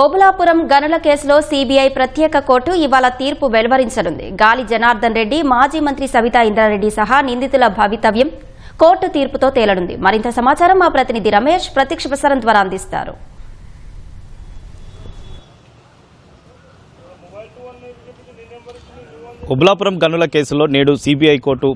ఓబులాపురం గనుల కేసులో సీబీఐ ప్రత్యేక కోర్టు ఇవాళ తీర్పు వెలువరించనుంది. గాలి జనార్దన్ రెడ్డి మాజీ మంత్రి సవితా ఇంద్రారెడ్డి సహా నిందితుల భవితవ్యం కోర్టు తీర్పుతో తేలనుంది. మరింత సమాచారం మా ప్రతినిధి రమేష్ ప్రత్యక్ష ప్రసారం ద్వారా అందిస్తారు. ఉబలాపురం గనుల కేసులో నేడు సిబిఐ కోర్టు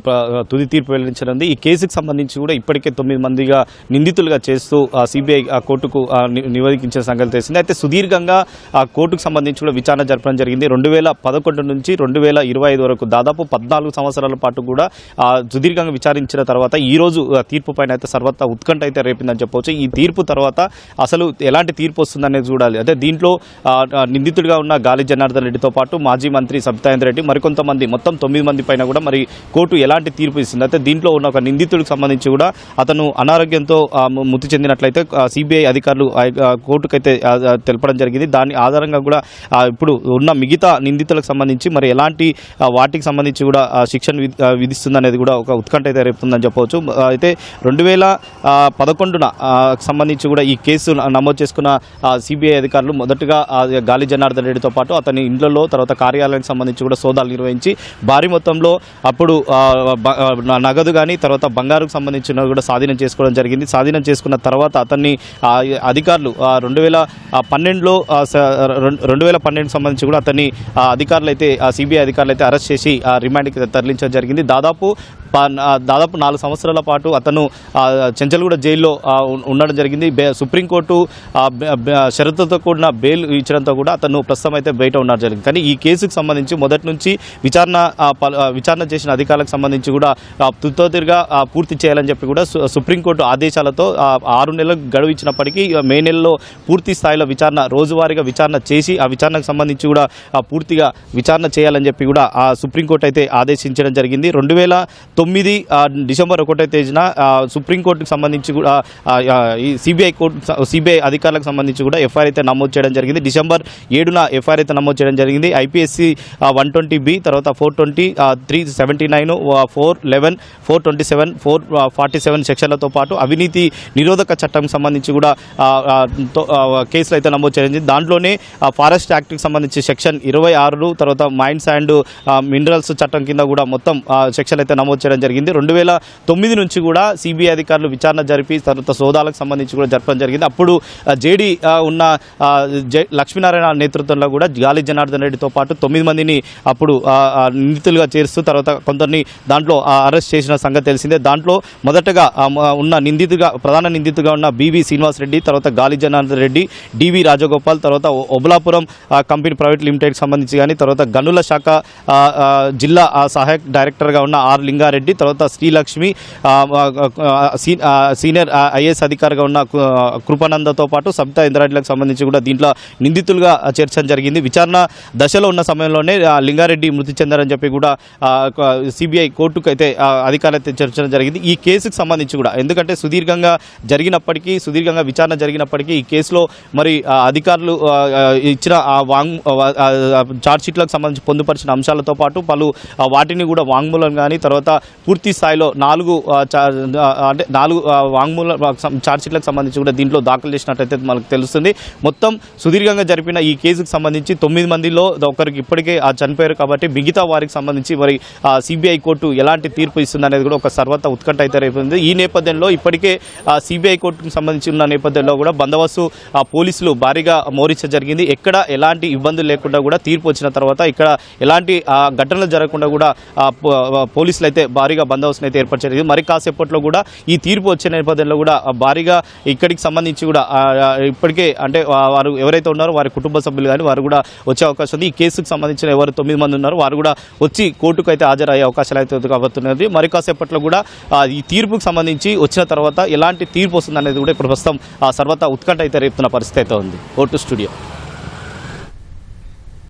తుది తీర్పు వెల్లడించనుంది. ఈ కేసుకు సంబంధించి కూడా ఇప్పటికే తొమ్మిది మందిగా నిందితులుగా చేస్తూ సిబిఐ కోర్టుకు ఆ, కోర్టుకు నివేదించిన సంగతి తెలిసింది. అయితే సుదీర్ఘంగా ఆ కోర్టుకు సంబంధించి కూడా విచారణ జరపడం జరిగింది. రెండు వేల పదకొండు నుంచి రెండు వేల ఇరవై ఐదు వరకు దాదాపు పద్నాలుగు సంవత్సరాల పాటు కూడా సుదీర్ఘంగా విచారించిన తర్వాత ఈ రోజు తీర్పు పైన అయితే సర్వత్రా ఉత్కంఠ అయితే రేపిందని చెప్పవచ్చు. ఈ తీర్పు తర్వాత అసలు ఎలాంటి తీర్పు వస్తుందనేది చూడాలి. అదే దీంట్లో నిందితుడిగా ఉన్న గాలి జనార్దన్ రెడ్డితో పాటు మాజీ మంత్రి సబితాయింద్ర రెడ్డి మరికొంత మంది మొత్తం తొమ్మిది మంది పైన కూడా మరి కోర్టు ఎలాంటి తీర్పు ఇస్తుంది? అయితే దీంట్లో ఉన్న ఒక నిందితుడికి సంబంధించి కూడా అతను అనారోగ్యంతో మృతి చెందినట్లయితే సిబిఐ అధికారులు కోర్టుకైతే తెలపడం జరిగింది. దాని ఆధారంగా కూడా ఇప్పుడు ఉన్న మిగతా నిందితులకు సంబంధించి మరి ఎలాంటి వాటికి సంబంధించి కూడా శిక్షణ శిక్షను విధిస్తుందనేది విధిస్తుంది అనేది కూడా ఒక ఉత్కంఠ అయితే రేపుతుందని చెప్పవచ్చు. అయితే రెండు వేల పదకొండున సంబంధించి కూడా ఈ కేసు నమోదు చేసుకున్న సిబిఐ అధికారులు మొదటగా గాలి జనార్దన్ రెడ్డితో పాటు అతని ఇండ్లలో తర్వాత కార్యాలయానికి సంబంధించి కూడా సోదాలు సంబంధించి భారీ మొత్తంలో అప్పుడు నగదు కానీ తర్వాత బంగారుకు సంబంధించిన కూడా స్వాధీనం చేసుకోవడం జరిగింది. స్వాధీనం చేసుకున్న తర్వాత అతన్ని అధికారులు రెండు వేల పన్నెండులో రెండు వేల పన్నెండు సంబంధించి కూడా అతన్ని ఆ, అధికారులు అయితే సిబిఐ అధికారులు అయితే అరెస్ట్ చేసి ఆ, రిమాండ్కి తరలించడం జరిగింది. దాదాపు దాదాపు నాలుగు సంవత్సరాల పాటు అతను చెంచల్గూడ జైల్లో ఉండడం జరిగింది. సుప్రీంకోర్టు షరతుతో షరతులతో కూడిన బెయిల్ ఇచ్చడంతో కూడా అతను ప్రస్తుతం అయితే బయట ఉండడం జరిగింది. కానీ ఈ కేసుకు సంబంధించి మొదటి నుంచి విచారణ విచారణ చేసిన అధికారులకు సంబంధించి కూడా ఆ, తుత్తోతిరిగా పూర్తి చేయాలని చెప్పి కూడా సు- సుప్రీంకోర్టు ఆదేశాలతో ఆరు నెలలు గడువు ఇచ్చినప్పటికీ మే నెలలో పూర్తి స్థాయిలో విచారణ రోజువారీగా విచారణ చేసి ఆ విచారణకు సంబంధించి కూడా పూర్తిగా విచారణ చేయాలని చెప్పి కూడా ఆ సుప్రీంకోర్టు అయితే ఆదేశించడం జరిగింది. రెండు వేల తొమ్మిది డిసెంబర్ ఒకటో తేదీన సుప్రీంకోర్టుకు సంబంధించి కూడా ఈ సిబిఐ కోర్టు సిబిఐ అధికారులకు సంబంధించి కూడా ఎఫ్ఐఆర్ అయితే నమోదు చేయడం జరిగింది. డిసెంబర్ ఏడున ఎఫ్ఐఆర్ అయితే నమోదు చేయడం జరిగింది. ఐపీఎస్సి వన్ ట్వంటీ బి తర్వాత four twenty three seventy nine four eleven four twenty seven four forty seven సెక్షన్లతో పాటు అవినీతి నిరోధక చట్టం సంబంధించి కూడా కేసులు అయితే నమోదు చేయడం దాంట్లోనే ఫారెస్ట్ యాక్ట్కి సంబంధించి సెక్షన్ ఇరవై ఆరులు తర్వాత మైన్స్ అండ్ మినరల్స్ చట్టం కింద కూడా మొత్తం ఆ, సెక్షన్ అయితే నమోదు చేయడం జరిగింది. రెండు వేల తొమ్మిది నుంచి కూడా సిబిఐ అధికారులు విచారణ జరిపి తర్వాత సోదాలకు సంబంధించి కూడా జరపడం జరిగింది. అప్పుడు జేడీ ఉన్న లక్ష్మీనారాయణ నేతృత్వంలో కూడా గాలి జనార్దన్ రెడ్డితో పాటు తొమ్మిది మందిని అప్పుడు నిందితులుగా చేరుస్తూ తర్వాత కొందరిని దాంట్లో ఆ, అరెస్ట్ చేసిన సంగతి తెలిసిందే. దాంట్లో మొదటగా ఉన్న నిందితుగా ప్రధాన నిందితుగా ఉన్న బీవీ శ్రీనివాస్ రెడ్డి తర్వాత గాలి జనార్దన్ రెడ్డి డివి రాజగోపాల్ తర్వాత ఒబలాపురం కంపెనీ ప్రైవేట్ లిమిటెడ్కి సంబంధించి కానీ తర్వాత గనుల శాఖ జిల్లా ఆ, సహాయక డైరెక్టర్గా ఉన్న ఆర్ లింగారెడ్డి తర్వాత శ్రీలక్ష్మి సీనియర్ ఐఏఎస్ అధికారిగా ఉన్న కృపానందతో పాటు సబితా ఇంద్రారెడ్డిలకు సంబంధించి కూడా దీంట్లో నిందితులుగా చేర్చడం జరిగింది. విచారణ దశలో ఉన్న సమయంలోనే లింగారెడ్డి మృతి చెందారని చెప్పి కూడా సిబిఐ కోర్టుకు అయితే అధికారులు అయితే చేర్చడం జరిగింది. ఈ కేసుకు సంబంధించి కూడా ఎందుకంటే సుదీర్ఘంగా జరిగినప్పటికీ సుదీర్ఘంగా విచారణ జరిగినప్పటికీ ఈ కేసులో మరి అధికారులు ఇచ్చిన ఆ వాంగ్ చార్జ్ షీట్లకు సంబంధించి పొందుపరిచిన అంశాలతో పాటు పలు వాటిని కూడా వాంగ్మూలం కానీ తర్వాత పూర్తి స్థాయిలో నాలుగు అంటే నాలుగు వాంగ్మూల ఛార్జ్షీట్లకు సంబంధించి కూడా దీంట్లో దాఖలు చేసినట్టయితే మనకు తెలుస్తుంది. మొత్తం సుదీర్ఘంగా జరిపిన ఈ కేసుకు సంబంధించి తొమ్మిది మందిలో ఒకరికి ఇప్పటికే ఆ చనిపోయారు కాబట్టి మిగతా వారికి సంబంధించి మరి సిబిఐ కోర్టు ఎలాంటి తీర్పు ఇస్తుంది అనేది కూడా ఒక సర్వత ఉత్కంఠ అయితే రేపుంది. ఈ నేపథ్యంలో ఇప్పటికే సిబిఐ కోర్టుకు సంబంధించి ఉన్న నేపథ్యంలో కూడా బందోబస్తు ఆ, పోలీసులు భారీగా మోరించ జరిగింది. ఎక్కడ ఎలాంటి ఇబ్బందులు లేకుండా కూడా తీర్పు వచ్చిన తర్వాత ఇక్కడ ఎలాంటి ఆ, ఘటనలు జరగకుండా కూడా పోలీసులు అయితే భారీగా బందోబస్తును అయితే ఏర్పాటు జరిగింది మరి కాసేపట్లో కూడా ఈ తీర్పు వచ్చే నేపథ్యంలో కూడా భారీగా ఇక్కడికి సంబంధించి కూడా ఇప్పటికే అంటే వారు ఎవరైతే ఉన్నారో వారి కుటుంబ సభ్యులు కానీ వారు కూడా వచ్చే అవకాశం ఉంది. ఈ కేసుకు సంబంధించిన ఎవరు తొమ్మిది మంది ఉన్నారో వారు కూడా వచ్చి కోర్టుకు అయితే హాజరయ్యే అవకాశాలు అయితే కాబోతున్నది. మరి కాసేపట్లో కూడా ఈ తీర్పుకు సంబంధించి వచ్చిన తర్వాత ఎలాంటి తీర్పు వస్తుంది అనేది కూడా ఇప్పుడు ప్రస్తుతం ఆ, సర్వతా ఉత్కంఠ అయితే రేపుతున్న పరిస్థితి అయితే ఉంది. Vote studio.